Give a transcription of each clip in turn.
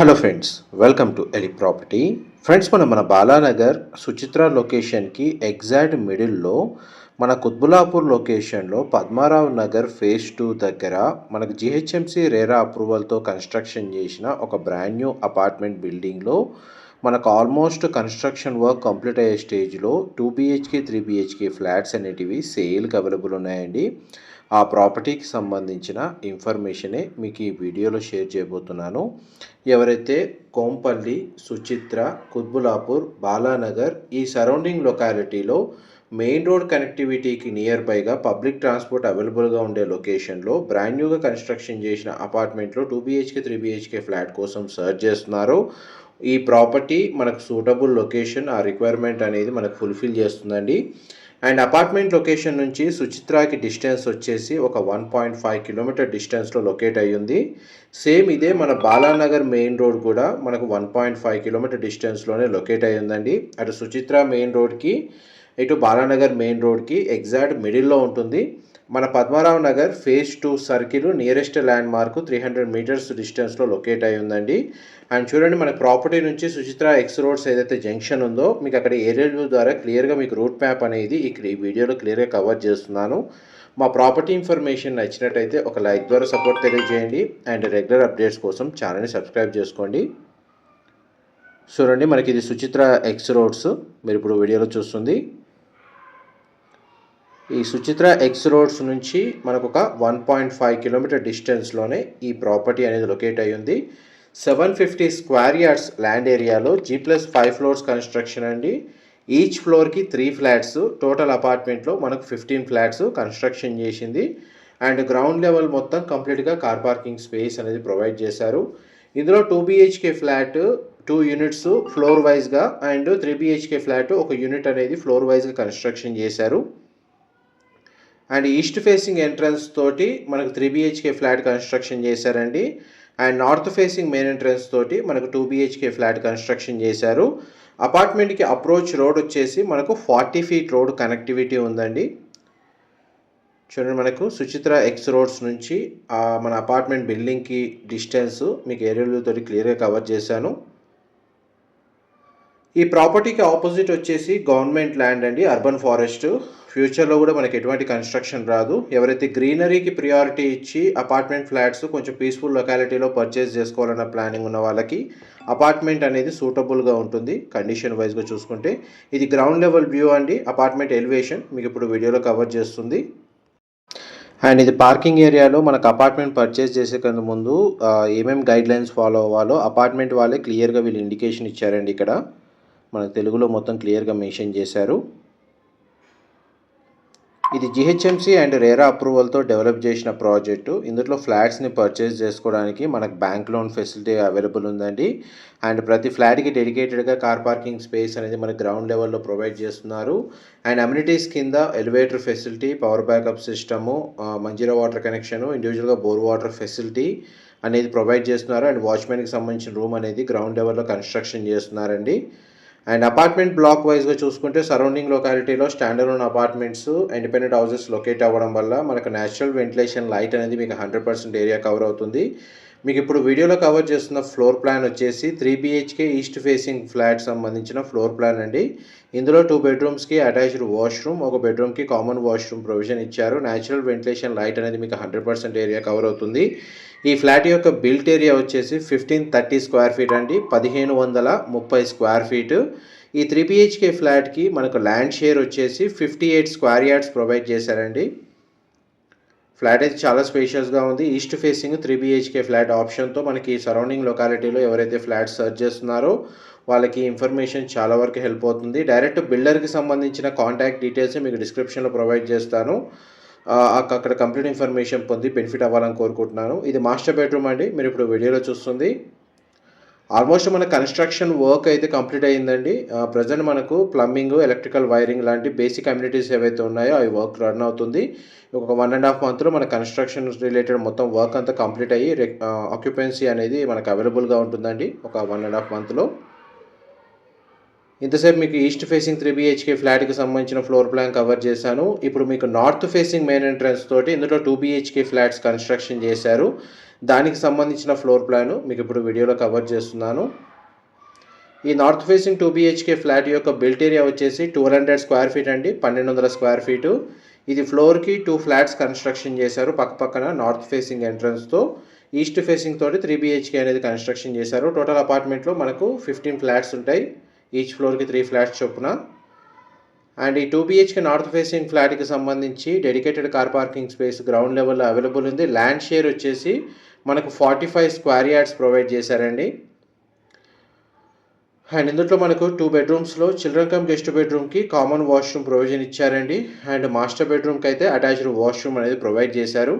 Hello friends welcome to Eli property friends మనం మన బాలానగర్ సుచిత్ర లొకేషన్కి ఎగ్జాక్ట్ మిడిల్లో మన కుత్బులాపూర్ లొకేషన్లో పద్మారావు నగర్ ఫేజ్ టూ దగ్గర మనకు జిహెచ్ఎంసీ రేరా అప్రూవల్తో కన్స్ట్రక్షన్ చేసిన ఒక బ్రాండ్ న్యూ అపార్ట్మెంట్ బిల్డింగ్లో మనకు ఆల్మోస్ట్ కన్స్ట్రక్షన్ వర్క్ కంప్లీట్ అయ్యే స్టేజ్లో two BHK three BHK flats అనేటివి సేల్కి అవైలబుల్ ఉన్నాయండి. ఆ ప్రాపర్టీకి సంబంధించిన ఇన్ఫర్మేషనే మీకు ఈ వీడియోలో షేర్ చేయబోతున్నాను. ఎవరైతే కోంపల్లి సుచిత్ర కుత్బులాపూర్ బాలానగర్ ఈ సరౌండింగ్ లొకాలిటీలో మెయిన్ రోడ్ కనెక్టివిటీకి నియర్ బైగా పబ్లిక్ ట్రాన్స్పోర్ట్ అవైలబుల్గా ఉండే లొకేషన్లో బ్రాండ్ న్యూగా కన్స్ట్రక్షన్ చేసిన అపార్ట్మెంట్లో two BHK three BHK flat కోసం సర్చ్ చేస్తున్నారు. ఈ ప్రాపర్టీ మనకు సూటబుల్ లొకేషన్ ఆ రిక్వైర్మెంట్ అనేది మనకు ఫుల్ఫిల్ చేస్తుందండి. అండ్ అపార్ట్మెంట్ లొకేషన్ నుంచి సుచిత్రాకి డిస్టెన్స్ వచ్చేసి ఒక వన్ పాయింట్ ఫైవ్ కిలోమీటర్ డిస్టెన్స్లో లొకేట్ అయ్యింది. సేమ్ ఇదే మన బాలానగర్ మెయిన్ రోడ్ కూడా మనకు వన్ పాయింట్ ఫైవ్ కిలోమీటర్ డిస్టెన్స్లోనే లొకేట్ అయ్యిందండి. అటు సుచిత్ర మెయిన్ రోడ్కి ఇటు బాలానగర్ మెయిన్ రోడ్కి ఎగ్జాక్ట్ మిడిల్లో ఉంటుంది. మన Padmarao Nagar phase two circle nearest landmark three hundred meters డిస్టెన్స్లో లొకేట్ అయి ఉందండి. అండ్ చూడండి మన ప్రాపర్టీ నుంచి సుచిత్ర ఎక్స్ రోడ్స్ ఏదైతే జంక్షన్ ఉందో మీకు అక్కడ ఏరియల్ వ్యూ ద్వారా క్లియర్గా మీకు రూట్ మ్యాప్ అనేది ఇక్కడ ఈ వీడియోలో క్లియర్గా కవర్ చేస్తున్నాను. మా ప్రాపర్టీ ఇన్ఫర్మేషన్ నచ్చినట్టయితే ఒక లైక్ ద్వారా సపోర్ట్ తెలియజేయండి. అండ్ రెగ్యులర్ అప్డేట్స్ కోసం ఛానల్ని సబ్స్క్రైబ్ చేసుకోండి. చూడండి మనకి ఇది సుచిత్ర ఎక్స్ రోడ్స్ మీరు ఇప్పుడు వీడియోలో చూస్తుంది. ఈ సుచిత్ర ఎక్స్ రోడ్స్ నుంచి మనకు ఒక వన్ పాయింట్ ఫైవ్ కిలోమీటర్ డిస్టెన్స్లోనే ఈ ప్రాపర్టీ అనేది లొకేట్ అయ్యి ఉంది seven fifty square yards land ఏరియాలో G plus five floors construction అండి. ఈచ్ ఫ్లోర్కి త్రీ ఫ్లాట్స్ టోటల్ అపార్ట్మెంట్లో మనకు ఫిఫ్టీన్ ఫ్లాట్స్ కన్స్ట్రక్షన్ చేసింది. అండ్ గ్రౌండ్ లెవెల్ మొత్తం కంప్లీట్గా కార్ పార్కింగ్ స్పేస్ అనేది ప్రొవైడ్ చేశారు. ఇందులో two BHK flat two units floor వైజ్గా అండ్ త్రీ బీహెచ్కే ఫ్లాట్ ఒక యూనిట్ అనేది ఫ్లోర్ వైజ్గా కన్స్ట్రక్షన్ చేశారు. అండ్ ఈస్ట్ ఫేసింగ్ ఎంట్రన్స్ తోటి మనకు three B H K flat construction చేశారండి. And north facing main entrance తోటి మనకు టూ బిహెచ్కే ఫ్లాట్ కన్స్ట్రక్షన్ చేశారు. అపార్ట్మెంట్కి అప్రోచ్ రోడ్ వచ్చేసి మనకు ఫార్టీ ఫీట్ రోడ్ కనెక్టివిటీ ఉందండి. చూడండి మనకు సుచిత్ర ఎక్స్ రోడ్స్ నుంచి మన అపార్ట్మెంట్ బిల్డింగ్కి డిస్టెన్స్ మీకు ఏరియాలతో క్లియర్గా కవర్ చేశాను. ఈ ప్రాపర్టీకి ఆపోజిట్ వచ్చేసి గవర్నమెంట్ ల్యాండ్ అండి అర్బన్ ఫారెస్ట్. ఫ్యూచర్లో కూడా మనకి ఎటువంటి కన్స్ట్రక్షన్ రాదు. ఎవరైతే గ్రీనరీకి ప్రియారిటీ ఇచ్చి అపార్ట్మెంట్ ఫ్లాట్స్ కొంచెం పీస్ఫుల్ లొకాలిటీలో పర్చేస్ చేసుకోవాలన్న ప్లానింగ్ ఉన్న వాళ్ళకి అపార్ట్మెంట్ అనేది సూటబుల్గా ఉంటుంది. కండిషన్ వైజ్గా చూసుకుంటే ఇది గ్రౌండ్ లెవెల్ వ్యూ అండి అపార్ట్మెంట్ ఎలివేషన్ మీకు ఇప్పుడు వీడియోలో కవర్ చేస్తుంది. అండ్ ఇది పార్కింగ్ ఏరియాలో మనకు అపార్ట్మెంట్ పర్చేస్ చేసే కన్నా ముందు ఏమేమి గైడ్లైన్స్ ఫాలో అవ్వాలో అపార్ట్మెంట్ వాళ్ళే క్లియర్గా వీళ్ళు ఇండికేషన్ ఇచ్చారండి ఇక్కడ. మన తెలుగులో మొత్తం క్లియర్గా మెన్షన్ చేశారు. ఇది G H M C and RERA అప్రూవల్తో develop చేసిన ప్రాజెక్టు. ఇందులో ఫ్లాట్స్ని పర్చేస్ చేసుకోవడానికి మనకు బ్యాంక్ లోన్ ఫెసిలిటీ అవైలబుల్ ఉందండి. అండ్ ప్రతి ఫ్లాట్కి డెడికేటెడ్గా కార్ పార్కింగ్ స్పేస్ అనేది మన గ్రౌండ్ లెవెల్లో ప్రొవైడ్ చేస్తున్నారు. అండ్ అమ్యూనిటీస్ కింద elevator facility power backup system Manjira water connection ఇండివిజువల్గా బోర్ వాటర్ ఫెసిలిటీ అనేది ప్రొవైడ్ చేస్తున్నారు. అండ్ వాచ్మెన్కి సంబంధించిన రూమ్ అనేది గ్రౌండ్ లెవెల్లో కన్స్ట్రక్షన్ చేస్తున్నారండి. అండ్ అపార్ట్మెంట్ బ్లాక్ వైజ్గా చూసుకుంటే సరౌండింగ్ లొకాలిటీలో స్టాండర్డ్ ఉన్న అపార్ట్మెంట్స్ ఇండిపెండెంట్ హౌసెస్ లొకేట్ అవ్వడం వల్ల మనకు న్యాచురల్ వెంటిలేషన్ లైట్ అనేది మీకు హండ్రెడ్ పర్సెంట్ ఏరియా కవర్ అవుతుంది. మీకు ఇప్పుడు వీడియోలో కవర్ చేస్తున్న ఫ్లోర్ ప్లాన్ వచ్చేసి three BHK east facing flat సంబంధించిన ఫ్లోర్ ప్లాన్ అండి. ఇందులో టూ బెడ్రూమ్స్కి అటాచ్డ్ వాష్రూమ్ ఒక బెడ్రూమ్కి కామన్ వాష్రూమ్ ప్రొవిజన్ ఇచ్చారు. న్యాచురల్ వెంటిలేషన్ లైట్ అనేది మీకు హండ్రెడ్ పర్సెంట్ ఏరియా కవర్ అవుతుంది. ఈ ఫ్లాట్ యొక్క బిల్ట్ ఏరియా వచ్చేసి ఫిఫ్టీన్ థర్టీ స్క్వేర్ ఫీట్ అండి. పదిహేను వందల ముప్పై స్క్వేర్ ఫీట్ ఈ త్రీ బిహెచ్కే ఫ్లాట్కి మనకు ల్యాండ్ షేర్ వచ్చేసి fifty eight square yards provide చేశారండి. ఫ్లాట్ అయితే చాలా స్పేషియస్గా ఉంది. East facing three BHK flat ఆప్షన్తో మనకి సరౌండింగ్ లొకాలిటీలో ఎవరైతే ఫ్లాట్ సర్చ్ చేస్తున్నారో వాళ్ళకి ఇన్ఫర్మేషన్ చాలా వరకు హెల్ప్ అవుతుంది. డైరెక్ట్ బిల్డర్కి సంబంధించిన కాంటాక్ట్ డీటెయిల్స్ మీకు డిస్క్రిప్షన్లో ప్రొవైడ్ చేస్తాను. అక్కడ కంప్లీట్ ఇన్ఫర్మేషన్ పొంది బెనిఫిట్ అవ్వాలని కోరుకుంటున్నాను. ఇది మాస్టర్ బెడ్రూమ్ అండి. మీరు ఇప్పుడు వీడియోలో చూస్తుంది. ఆల్మోస్ట్ మన కన్స్ట్రక్షన్ వర్క్ అయితే కంప్లీట్ అయ్యిందండి. ప్రజెంట్ మనకు ప్లంబింగ్ ఎలక్ట్రికల్ వైరింగ్ లాంటి బేసిక్ కమ్యూనిటీస్ ఏవైతే ఉన్నాయో అవి వర్క్ రన్ అవుతుంది. ఒక వన్ అండ్ హాఫ్ మంత్లో మన కన్స్ట్రక్షన్ రిలేటెడ్ మొత్తం వర్క్ అంతా కంప్లీట్ అయ్యి ఆక్యుపెన్సీ అనేది మనకు అవైలబుల్గా ఉంటుందండి. ఒక వన్ అండ్ హాఫ్ మంత్లో. ఇంతసేపు మీకు ఈస్ట్ ఫేసింగ్ త్రీ బీహెచ్కే ఫ్లాట్కి సంబంధించిన ఫ్లోర్ ప్లాన్ కవర్ చేశాను. ఇప్పుడు మీకు నార్త్ ఫేసింగ్ మెయిన్ ఎంట్రన్స్ తోటి ఇందులో టూ బీహెచ్కే ఫ్లాట్స్ కన్స్ట్రక్షన్ చేశారు. దానికి సంబంధించిన ఫ్లోర్ ప్లాను మీకు ఇప్పుడు వీడియోలో కవర్ చేస్తున్నాను. ఈ north facing two BHK flat యొక్క బిల్ట్ ఏరియా వచ్చేసి టూ హండ్రెడ్ స్క్వేర్ ఫీట్ అండి పన్నెండు వందల స్క్వేర్ ఫీటు ఇది ఫ్లోర్కి టూ ఫ్లాట్స్ కన్స్ట్రక్షన్ చేశారు పక్క పక్కన నార్త్ ఫేసింగ్ ఎంట్రన్స్తో ఈస్ట్ ఫేసింగ్ తోటి త్రీ బీహెచ్కే అనేది కన్స్ట్రక్షన్ చేశారు. టోటల్ అపార్ట్మెంట్లో మనకు ఫిఫ్టీన్ ఫ్లాట్స్ ఉంటాయి ఈచ్ ఫ్లోర్కి త్రీ ఫ్లాట్స్ చొప్పున. అండ్ ఈ టూ బిహెచ్కే నార్త్ ఫేసింగ్ ఫ్లాట్కి సంబంధించి dedicated car parking space ground లెవెల్లో అవైలబుల్ ఉంది. ల్యాండ్ షేర్ వచ్చేసి మనకు forty five square yards provide చేశారండి. అండ్ ఇందులో మనకు టూ బెడ్రూమ్స్లో చిల్డ్రన్ కమ్ గెస్ట్ బెడ్రూమ్కి కామన్ వాష్రూమ్ ప్రొవిజన్ ఇచ్చారండి. అండ్ మాస్టర్ బెడ్రూమ్కి అయితే అటాచ్డ్ వాష్రూమ్ అనేది ప్రొవైడ్ చేశారు.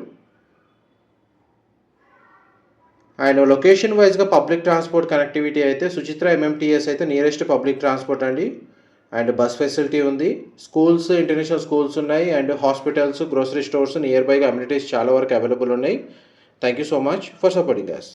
అండ్ లొకేషన్ వైజ్గా పబ్లిక్ ట్రాన్స్పోర్ట్ కనెక్టివిటీ అయితే సుచిత్ర ఎంఎంటీఎస్ అయితే నియరెస్ట్ పబ్లిక్ ట్రాన్స్పోర్ట్ అండి. అండ్ బస్ ఫెసిలిటీ ఉంది. స్కూల్స్ ఇంటర్నేషనల్ స్కూల్స్ ఉన్నాయి and hospitals grocery stores nearby amenities చాలా వరకు అవైలబుల్ ఉన్నాయి. Thank you so much for supporting us